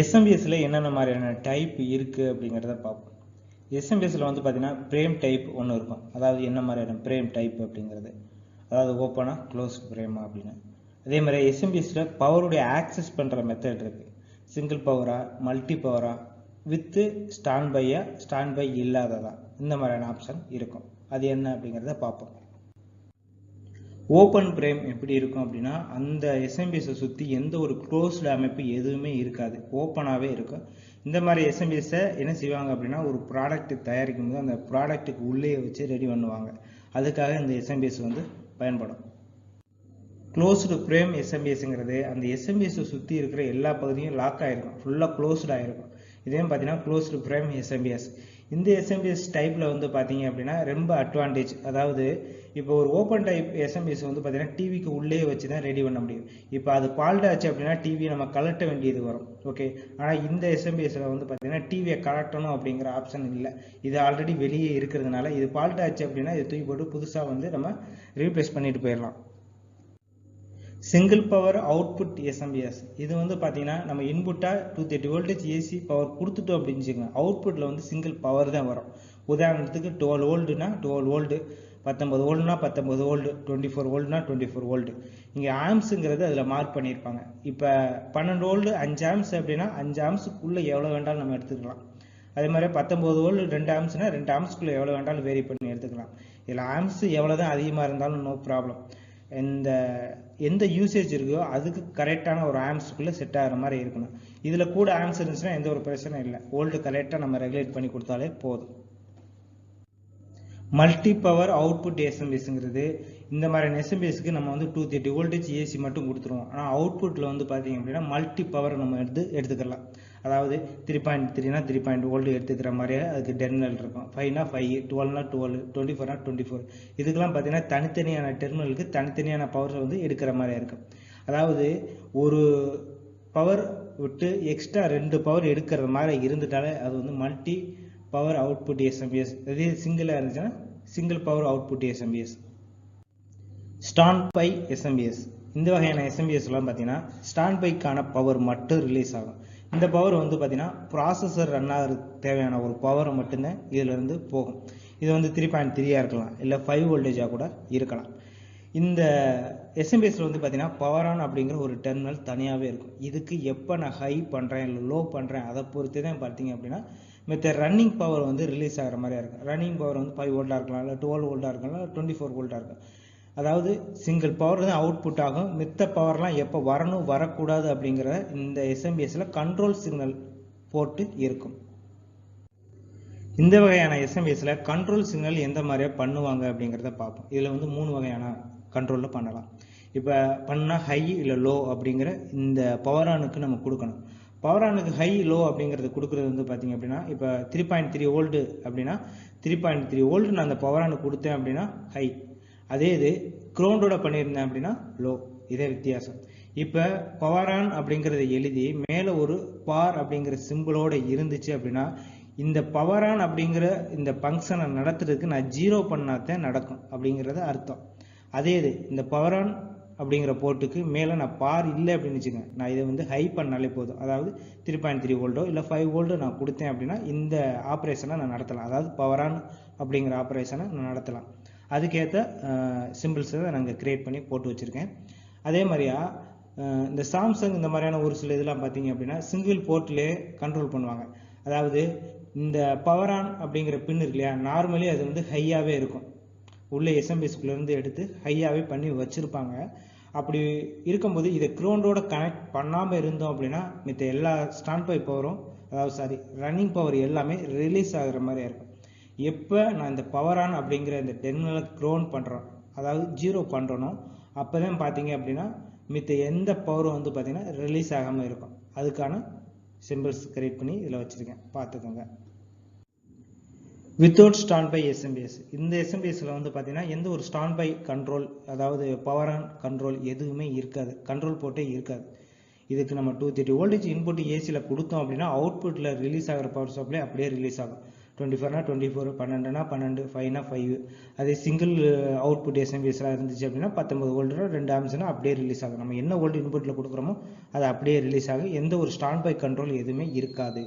எஸ்எம்பிஎஸ்ல என்னென்ன மாதிரியான டைப் இருக்குது அப்படிங்கிறத பார்ப்போம். எஸ்எம்பிஎஸ்சில் வந்து பார்த்தீங்கன்னா பிரேம் டைப் ஒன்று இருக்கும். அதாவது என்ன மாதிரியான பிரேம் டைப் அப்படிங்கிறது. அதாவது ஓப்பனாக க்ளோஸ் பிரேமா அப்படின்னு. அதே மாதிரி எஸ்எம்பிஎஸ்சில் பவருடைய ஆக்சஸ் பண்ணுற மெத்தட் இருக்குது சிங்கிள் பவராக மல்டி பவராக வித்து ஸ்டாண்ட் பையா ஸ்டாண்ட் பை இல்லாததா. இந்த மாதிரியான ஆப்ஷன் இருக்கும். அது என்ன அப்படிங்கிறத பார்ப்போம். ஓப்பன் பிரேம் எப்படி இருக்கும் அப்படின்னா அந்த எஸ்எம்பிஎஸை சுற்றி எந்த ஒரு க்ளோஸ்டு அமைப்பு எதுவுமே இருக்காது. ஓப்பனாகவே இருக்கும். இந்த மாதிரி எஸ்எம்பிஎஸை என்ன செய்வாங்க அப்படின்னா ஒரு ப்ராடக்ட் தயாரிக்கும் போது அந்த ப்ராடக்ட்டுக்கு உள்ளே வச்சு ரெடி பண்ணுவாங்க. அதுக்காக இந்த எஸ்எம்பிஎஸ் வந்து பயன்படும். க்ளோஸ்டு ஃப்ரேம் எஸ்எம்பிஎஸ்ங்கிறது அந்த எஸ்எம்பிஎஸை சுற்றி இருக்கிற எல்லா பகுதியும் லாக் ஆகிருக்கும் ஃபுல்லாக க்ளோஸ்டு ஆகிருக்கும் இதே பார்த்தீங்கன்னா க்ளோஸ்டு ஃப்ரேம் எஸ்எம்பிஎஸ் இந்த எஸ்எம்பிஎஸ் டைப்பில் வந்து பார்த்தீங்க அப்படின்னா ரொம்ப அட்வான்டேஜ் அதாவது இப்போ ஒரு ஓப்பன் டைப் எஸ்எம்பிஎஸ் வந்து பார்த்தீங்கன்னா டிவிக்கு உள்ளே வச்சு தான் ரெடி பண்ண முடியும். இப்போ அது ஃபால்ட் ஆச்சு அப்படின்னா டிவியை நம்ம கலட்ட வேண்டியது வரும். ஓகே ஆனால் இந்த எஸ்எம்பிஎஸில் வந்து பார்த்தீங்கன்னா டிவியை கலட்டணும் அப்படிங்கிற ஆப்ஷன் இல்லை. இது ஆல்ரெடி வெளியே இருக்கிறதுனால இது ஃபால்ட் ஆச்சு அப்படின்னா இது தூக்கி போட்டு புதுசாக வந்து நம்ம ரீப்ளேஸ் பண்ணிட்டு போயிடலாம். சிங்கிள் பவர் அவுட்புட் எஸ்எம்பிஎஸ் இது வந்து பார்த்தீங்கன்னா நம்ம இன்புட்டாக two thirty voltage AC power கொடுத்துட்டோம் அப்படின்னு வச்சுக்கோங்க. அவுட்புட்டில் வந்து சிங்கிள் பவர் தான் வரும். உதாரணத்துக்கு டுவெல் ஓல்டுனா டுவெல் ஓல்டு பத்தொம்பது ஓல்டுனா பத்தொம்பது ஓல்டு டுவெண்ட்டி ஃபோர் ஓல்டுனா டுவெண்ட்டி ஃபோர் ஓல்டு இங்கே ஆம்ஸுங்கிறது அதில் மார்க் பண்ணியிருப்பாங்க. இப்போ பன்னெண்டு ஓல்டு அஞ்சு ஆம்ஸ் அப்படின்னா அஞ்சு ஆம்ஸுக்குள்ளே எவ்வளோ வேண்டாலும் நம்ம எடுத்துக்கலாம். அதே மாதிரி பத்தொம்பது ஓல்டு ரெண்டு ஆம்ஸ்னா ரெண்டு ஆம்ஸ்க்குள்ளே எவ்வளோ வேண்டாலும் வேரி பண்ணி எடுத்துக்கலாம். இதில் ஆம்ஸ் எவ்வளோ தான் அதிகமாக இருந்தாலும் நோ ப்ராப்ளம் இந்த எந்த யூசேஜ் இருக்கோ அதுக்கு கரெக்டான ஒரு ஆம்ஸுக்குள்ளே செட் ஆகிற மாதிரி இருக்கணும். இதில் கூட ஆம்ஸ் இருந்துச்சுன்னா எந்த ஒரு பிரச்சனையும் இல்லை. ஓல்டு கரெக்டாக நம்ம ரெகுலேட் பண்ணி கொடுத்தாலே போதும். மல்டி பவர் அவுட்புட் எஸ்எம்பிஎஸ்ங்கிறது இந்த மாதிரி எஸ்எம்பிஎஸ்க்கு நம்ம வந்து டூ தேர்ட்டி வோல்டேஜ் ஏசி மட்டும் கொடுத்துருவோம். ஆனால் அவுட்புட்டில் வந்து பார்த்தீங்க அப்படின்னா மல்டி பவர் நம்ம எடுத்து எடுத்துக்கலாம். அதாவது த்ரீ பாயிண்ட் த்ரீனா த்ரீ பாயிண்ட் வோல்டு எடுத்துக்கிற மாதிரியே அதுக்கு டெர்மினல் இருக்கும். ஃபைவ்னா ஃபைவ் டுவெல்னா டுவெல் டுவெண்ட்டி ஃபோர்னா டுவெண்ட்டி ஃபோர் இதுக்கெல்லாம் பார்த்தீங்கன்னா தனித்தனியான டெர்மினலுக்கு தனித்தனியான பவர் வந்து எடுக்கிற மாதிரி இருக்கும். அதாவது ஒரு பவர் விட்டு எக்ஸ்ட்ரா ரெண்டு பவர் எடுக்கிற மாதிரி இருந்துட்டாலே அது வந்து மல்டி பவர் அவுட்புட் எஸ்எம்பிஎஸ் அதே சிங்கிளாக இருந்துச்சுன்னா single power output SMPS stand by SMPS இந்த வகையான எஸ்எம்பிஎஸ்லாம் பார்த்தீங்கன்னா ஸ்டாண்ட் பைக்கான பவர் மட்டும் ரிலீஸ் ஆகும். இந்த பவர் வந்து பார்த்தீங்கன்னா ப்ராசஸர் ரன் ஆகிறதுக்கு தேவையான ஒரு பவரை மட்டும்தான் இதிலிருந்து போகும். இது வந்து த்ரீ பாயிண்ட் த்ரீயாக இருக்கலாம் இல்லை ஃபைவ் வோல்டேஜாக கூட இருக்கலாம். இந்த எஸ்எம்பிஎஸில் வந்து பார்த்தீங்கன்னா பவர் ஆன் அப்படிங்கிற ஒரு டெர்மினல் தனியாகவே இருக்கும். இதுக்கு எப்போ நான் ஹை பண்ணுறேன் இல்லை லோ பண்ணுறேன் அதை பொறுத்து தான் பார்த்தீங்க அப்படின்னா மித்த ரன்னிங் பவர் வந்து ரிலீஸ் ஆகிற மாதிரியா இருக்கும். ரன்னிங் பவர் வந்து ஃபைவ் வோல்ட்டாக இருக்கலாம் இல்லை டுவெல் வோல்ட்டாக இருக்கலாம் இல்லை டுவெண்ட்டி ஃபோர் வோல்ட்டாக இருக்கலாம். அதாவது சிங்கிள் பவர் தான் அவுட்புட் ஆகும். மித்த பவர்லாம் எப்போ வரணும் வரக்கூடாது அப்படிங்கிற இந்த எஸ்எம்பிஎஸில் கண்ட்ரோல் சிக்னல் போட்டு இருக்கும். இந்த வகையான எஸ்எம்பிஎஸில் கண்ட்ரோல் சிக்னல் எந்த மாதிரியா பண்ணுவாங்க அப்படிங்கிறத பார்ப்போம். இதில் வந்து மூணு வகையான கண்ட்ரோலில் பண்ணலாம். இப்போ பண்ணால் ஹை இல்லை லோ அப்படிங்கிற இந்த பவர் ஆனுக்கு நம்ம கொடுக்கணும். பவர் ஆனுக்கு ஹை லோ அப்படிங்கிறது கொடுக்குறது வந்து பார்த்தீங்க அப்படின்னா இப்போ த்ரீ பாயிண்ட் த்ரீ ஓல்டு அப்படின்னா த்ரீ பாயிண்ட் த்ரீ ஓல்டு நான் அந்த பவர் ஆனுக்கு கொடுத்தேன் அப்படின்னா ஹை அதே இது க்ரௌண்டோட பண்ணியிருந்தேன் அப்படின்னா லோ. இதே வித்தியாசம். இப்போ பவரான் அப்படிங்கிறத எழுதி மேலே ஒரு பார் அப்படிங்கிற சிம்பிளோட இருந்துச்சு அப்படின்னா இந்த பவரான் அப்படிங்கிற இந்த ஃபங்க்ஷனை நடத்துறதுக்கு நான் ஜீரோ பண்ணாதான் நடக்கும் அப்படிங்கிறது அர்த்தம். அதே இது இந்த பவரான் அப்படிங்கிற போர்ட்டுக்கு மேலே நான் பார் இல்லை அப்படின்னு வச்சுக்கோங்க. நான் இதை வந்து ஹை பண்ணாலே போதும். அதாவது த்ரீ பாயிண்ட் த்ரீ வோல்ட்டோ இல்லை ஃபைவ் வோல்ட்டோ நான் கொடுத்தேன் அப்படின்னா இந்த ஆப்ரேஷனை நான் நடத்தலாம். அதாவது பவரான் அப்படிங்கிற ஆப்ரேஷனை நான் நடத்தலாம். அதுக்கேற்ற சிம்பிள்ஸை நாங்கள் க்ரியேட் பண்ணி போட்டு வச்சுருக்கேன். அதே மாதிரியா இந்த சாம்சங் இந்த மாதிரியான ஒரு சில இதெல்லாம் பார்த்தீங்க அப்படின்னா சிங்கிள் போர்ட்லேயே கண்ட்ரோல் பண்ணுவாங்க. அதாவது இந்த பவர் ஆன் அப்படிங்கிற பின் இருக்கு இல்லையா நார்மலி அது வந்து ஹையாகவே இருக்கும். உள்ளே எஸ்எம்பிஎஸ்குள்ளேருந்து எடுத்து ஹையாகவே பண்ணி வச்சுருப்பாங்க. அப்படி இருக்கும்போது இதை க்ரௌண்டோட கனெக்ட் பண்ணாமல் இருந்தோம் அப்படின்னா மித்த எல்லா ஸ்டாண்ட் பை பவரும் அதாவது சாரி ரன்னிங் பவர் எல்லாமே ரிலீஸ் ஆகிற மாதிரி இருக்கும். எப்போ நான் இந்த பவர் ஆன் அப்படிங்கிற இந்த டெர்மினலை க்ரோன் பண்ணுறோம் அதாவது ஜீரோ பண்ணுறனோ அப்போ தான் பார்த்தீங்க அப்படின்னா மித்த எந்த பவரும் வந்து பார்த்தீங்கன்னா ரிலீஸ் ஆகாமல் இருக்கும். அதுக்கான சிம்பிள்ஸ் கிரியேட் பண்ணி இதில் வச்சுருக்கேன். பார்த்துக்கோங்க வித்தவுட் ஸ்டாண்ட் பை எஸ்எம்பிஎஸ் இந்த எஸ்எம்பிஎஸ்ல வந்து பார்த்தீங்கன்னா எந்த ஒரு ஸ்டாண்ட் பை கண்ட்ரோல் அதாவது பவர் ஆன் கண்ட்ரோல் எதுவுமே இருக்காது. கண்ட்ரோல் போட்டே இருக்காது. இதுக்கு நம்ம டூ தேர்ட்டி வோல்டேஜ் இன்புட் ஏசியில் கொடுத்தோம் அப்படின்னா அவுட்புட்டில் ரிலீஸ் ஆகிற பவர் சப்ளை அப்படியே ரிலீஸ் ஆகும். டுவெண்ட்டி ஃபோர்னா டுவெண்ட்டி ஃபோர் பன்னெண்டுனா பன்னெண்டு ஃபைவ்னா ஃபைவ் அதே சிங்கிள் அவுட்புட் எஸ்எம்பிஎஸ்லாம் இருந்துச்சு அப்படின்னா பத்தொம்பது வோல்ட்னா ரெண்டு ஆம்ஸ்னா அப்படியே ரிலீஸ் ஆகும். நம்ம என்ன வோல்ட் இன்புட்டில் கொடுக்குறோமோ அது அப்படியே ரிலீஸ் ஆகும். எந்த ஒரு ஸ்டாண்ட் பை கண்ட்ரோல் எதுவுமே இருக்காது.